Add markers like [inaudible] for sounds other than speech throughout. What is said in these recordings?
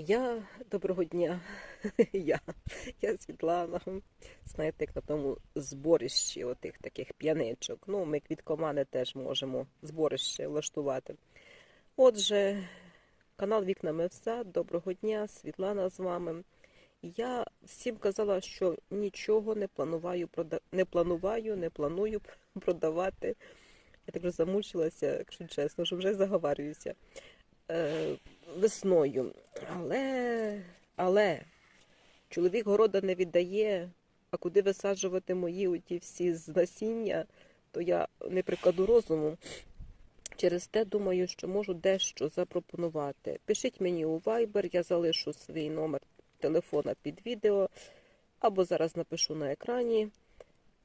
Я доброго дня. [laughs] Я, я Світлана. Знаєте, як на тому зборищі отих таких п'яничок. Ну, ми квіткомани теж можемо зборище влаштувати. Отже, канал Вікнами в сад. Доброго дня, Світлана з вами. Я всім казала, що нічого не планую, прода... не планую, не планую [laughs] продавати. Я так вже замучилася, якщо чесно, що вже заговарююся. Е, весною. Але, але чоловік города не віддає, а куди висаджувати мої оті всі з насіння, то я не прикладу розуму. Через те думаю, що можу дещо запропонувати. Пишіть мені у Viber, я залишу свій номер телефона під відео, або зараз напишу на екрані,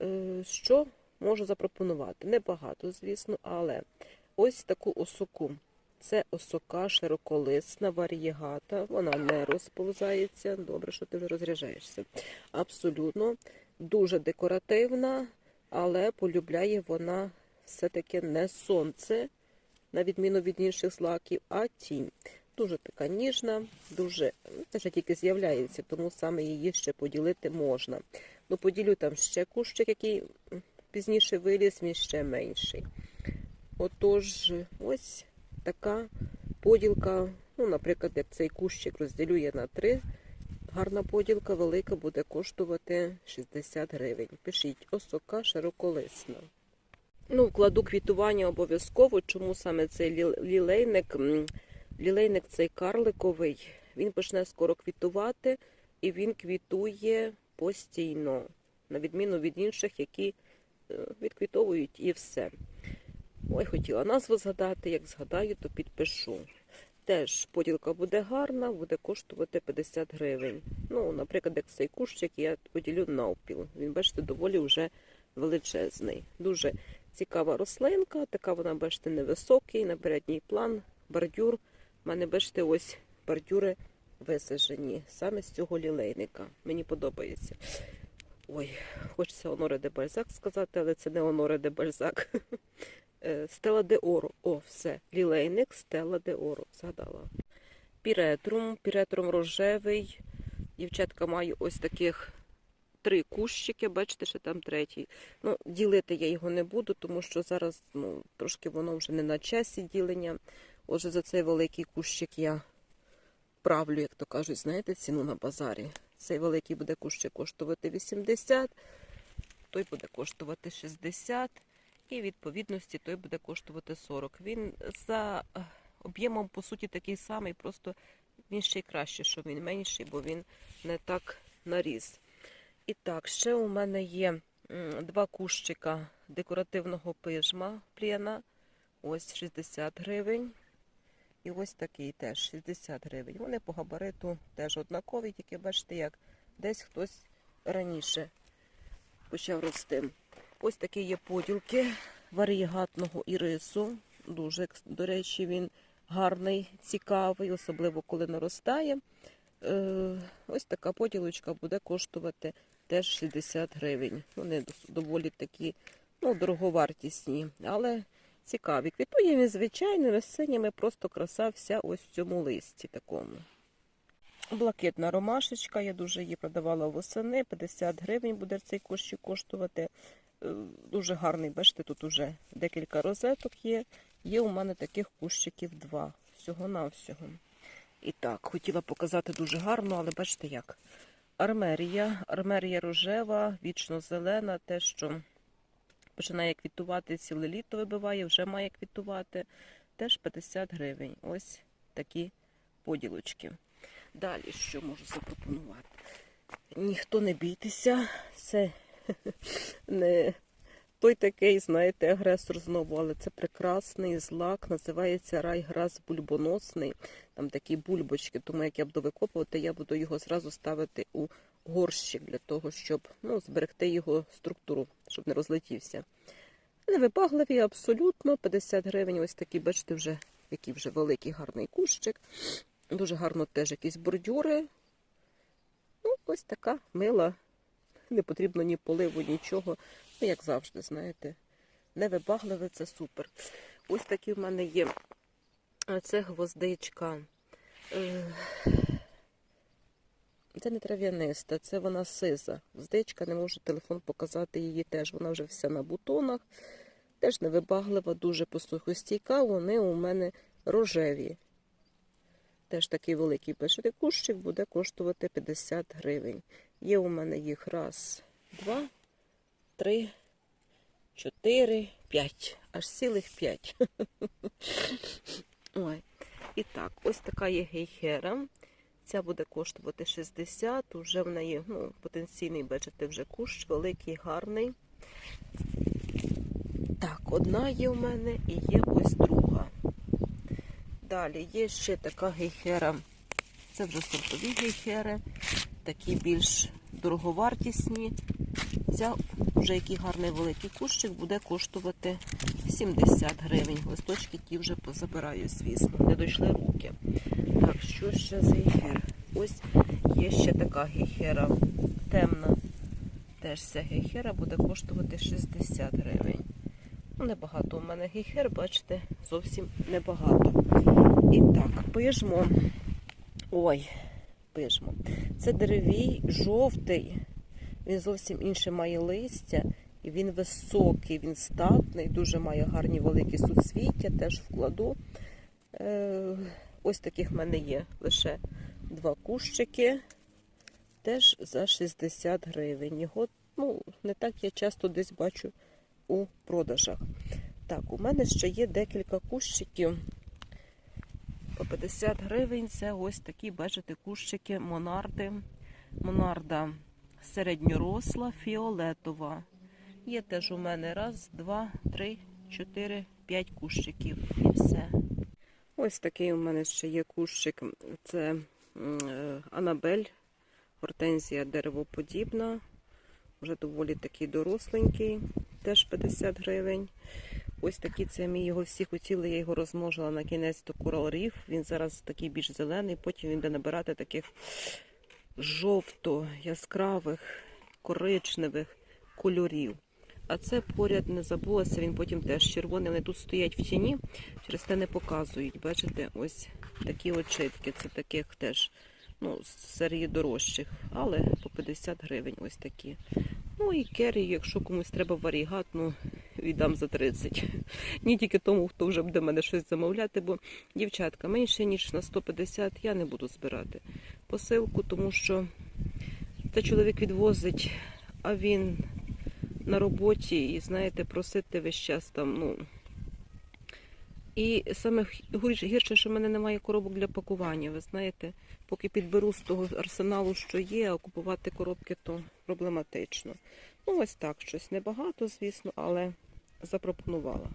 е, що можу запропонувати. Небагато, звісно, але ось таку осоку. Це осока широколисна, варієгата, вона не розповзається. Добре, що ти вже розряджаєшся. Абсолютно дуже декоративна, але полюбляє вона все-таки не сонце, на відміну від інших злаків, а тінь. Дуже така ніжна, дуже це ще тільки з'являється, тому саме її ще поділити можна. Ну, поділю там ще кущик, який пізніше виліз, він ще менший. Отож, ось така поділка, ну, наприклад, як цей кущик розділю я на три, гарна поділка велика буде коштувати 60 гривень. Пишіть, осока широколисна. Ну, вкладу квітування обов'язково. Чому саме цей лілейник? Лілейник цей карликовий, він почне скоро квітувати, і він квітує постійно, на відміну від інших, які е, відквітовують і все. Ой, хотіла назву згадати, як згадаю, то підпишу. Теж поділка буде гарна, буде коштувати 50 гривень. Ну, наприклад, як цей кущик я поділю навпіл. Він, бачите, доволі вже величезний. Дуже цікава рослинка, така вона, бачите, невисокий, на передній план, бордюр. У мене, бачите, ось бордюри висаджені саме з цього лілейника. Мені подобається. Ой, хочеться Оноре де Бальзак сказати, але це не Оноре де Бальзак. [laughs] Е, Стела де Оро. О, все. Лілейник Стела де Оро. Згадала. Піретрум. Піретрум рожевий. Дівчатка маю ось таких три кущики. Бачите, що там третій. Ну, ділити я його не буду, тому що зараз ну, трошки воно вже не на часі ділення. Отже, за цей великий кущик я правлю, як то кажуть, знаєте, ціну на базарі. Цей великий буде кущик коштувати 80, той буде коштувати 60 і відповідності той буде коштувати 40. Він за е, об'ємом, по суті, такий самий, просто він ще й краще, що він менший, бо він не так наріс. І так, ще у мене є два кущика декоративного пижма плєна. Ось 60 гривень. І ось такий теж 60 гривень. Вони по габариту теж однакові, тільки бачите, як десь хтось раніше почав рости. Ось такі є поділки варієгатного ірису. Дуже, до речі, він гарний, цікавий, особливо коли наростає. Е, ось така поділочка буде коштувати теж 60 гривень. Вони доволі такі ну, дороговартісні, але цікаві. Квітує він звичайними синіми, просто краса вся ось в цьому листі такому. Блакитна ромашечка, я дуже її продавала восени, 50 гривень буде цей кущик коштувати. Е, Дуже гарний, бачите, тут уже декілька розеток є. Є у мене таких кущиків два. Всього-навсього. І так, хотіла показати дуже гарно, але бачите як. Армерія, армерія рожева, вічно зелена, те, що починає квітувати, ціле літо вибиває, вже має квітувати. Теж 50 гривень. Ось такі поділочки. Далі що можу запропонувати? Ніхто не бійтеся, це [laughs] не той такий, знаєте, агресор знову, але це прекрасний злак, називається райграс бульбоносний. Там такі бульбочки, тому як я буду викопувати, я буду його зразу ставити у горщик для того, щоб ну, зберегти його структуру, щоб не розлетівся. Невибагливі абсолютно, 50 гривень, ось такий, бачите, вже який вже великий гарний кущик. Дуже гарно теж якісь бордюри. Ну, ось така мила. Не потрібно ні поливу, нічого. Ну, як завжди, знаєте. Невибагливе це супер. Ось такі в мене є. А Це гвоздичка. Це не трав'яниста, це вона сиза. Здичка, не можу телефон показати її теж. Вона вже вся на бутонах. Теж невибаглива, дуже посухостійка. Вони у мене рожеві. Теж такий великий пишете кущик буде коштувати 50 гривень. Є у мене їх раз, два, три, чотири, п'ять. Аж цілих п'ять. [laughs] Ой. І так, ось така є гейхера. Ця буде коштувати 60. Уже в неї ну, потенційний, бачите, вже кущ, великий, гарний. Так, одна є у мене і є ось друга. Далі є ще така гейхера. Це вже сортові гейхери, такі більш дороговартісні. Ця вже який гарний великий кущик буде коштувати 70 гривень. Листочки ті вже позабираю, звісно, не дійшли руки. Так, що ще за гейхер? Ось є ще така гейхера темна. Теж ця гейхера буде коштувати 60 гривень. Ну, небагато у мене гейхер, бачите, зовсім небагато. І так, пижмо. Ой, пижмо. Це деревій жовтий. Він зовсім інше має листя. І він високий, він статний, дуже має гарні великі суцвіття, теж вкладу. Е, ось таких в мене є лише два кущики. Теж за 60 гривень. Його ну, не так я часто десь бачу у продажах. Так, у мене ще є декілька кущиків. По 50 гривень це ось такі, бачите, кущики монарди. Монарда середньоросла, фіолетова. Є теж у мене раз, два, три, чотири, п'ять кущиків і все. Ось такий у мене ще є кущик. Це е, Анабель, гортензія деревоподібна. Вже доволі такий доросленький, теж 50 гривень. Ось такий це мій його всі хотіли, я його розмножила на кінець до Coral Reef. Він зараз такий більш зелений, потім він буде набирати таких жовто яскравих, коричневих кольорів. А це поряд не забулося, він потім теж червоний. Вони тут стоять в тіні, через те не показують. Бачите, ось такі очитки. Це таких теж ну, серії дорожчих, але по 50 гривень ось такі. Ну і керрі, якщо комусь треба варігат, ну віддам за 30. Ні тільки тому, хто вже буде мене щось замовляти, бо дівчатка менше ніж на 150 я не буду збирати посилку, тому що це чоловік відвозить, а він на роботі і, знаєте, просити весь час там, ну. І саме гірше- що в мене немає коробок для пакування. Ви знаєте, поки підберу з того арсеналу, що є, а купувати коробки, то проблематично. Ну, ось так, щось небагато, звісно, але запропонувала.